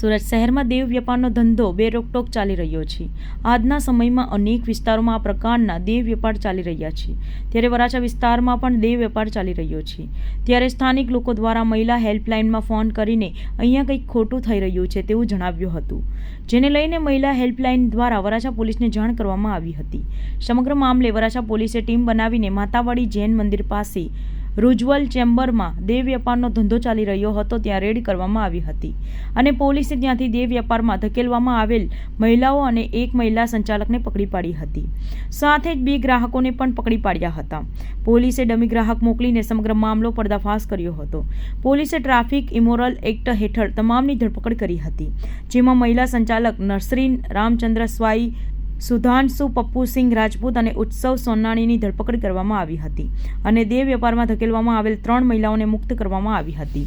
સુરત શહેરમાં દેવ વેપારનો ધંધો બે રોકટોક ચાલી રહ્યો છે. આજના સમયમાં અનેક વિસ્તારોમાં આ પ્રકારના દેવ વેપાર ચાલી રહ્યા છે. ત્યારે વરાછા વિસ્તારમાં પણ દેવ વેપાર ચાલી રહ્યો છે. ત્યારે સ્થાનિક લોકો દ્વારા મહિલા હેલ્પલાઇનમાં ફોન કરીને અહીંયા કંઈક ખોટું થઈ રહ્યું છે તેવું જણાવ્યું હતું. જેને લઈને મહિલા હેલ્પલાઇન દ્વારા વરાછા પોલીસને જાણ કરવામાં આવી હતી. સમગ્ર મામલે વરાછા પોલીસે ટીમ બનાવીને માતાવાડી જૈન મંદિર પાસે રૂજવલ ચેમ્બરમાં દેવ વેપારનો ધંધો ચાલી રહ્યો હતો ત્યાં રેડ કરવામાં આવી હતી અને પોલીસે ત્યાંથી દેવ વેપારમાં ધકેલવામાં આવેલ મહિલાઓ અને એક મહિલા સંચાલકને પકડી પાડી હતી. સાથે જ બે ગ્રાહકોને પણ પકડી પાડ્યા હતા. પોલીસે ડમી ગ્રાહક મોકલીને સમગ્ર મામલો પર્દાફાશ કર્યો હતો. પોલીસે ટ્રાફિક ઇમોરલ એક્ટ હેઠળ તમામની ધરપકડ કરી હતી, જેમાં મહિલા સંચાલક નર્સરીન રામચંદ્ર સ્વાઈ સુધાંશુ, પપ્પુસિંહ રાજપૂત અને ઉત્સવ સોનાણીની ધરપકડ કરવામાં આવી હતી અને દેહ વેપારમાં ધકેલવામાં આવેલ ત્રણ મહિલાઓને મુક્ત કરવામાં આવી હતી.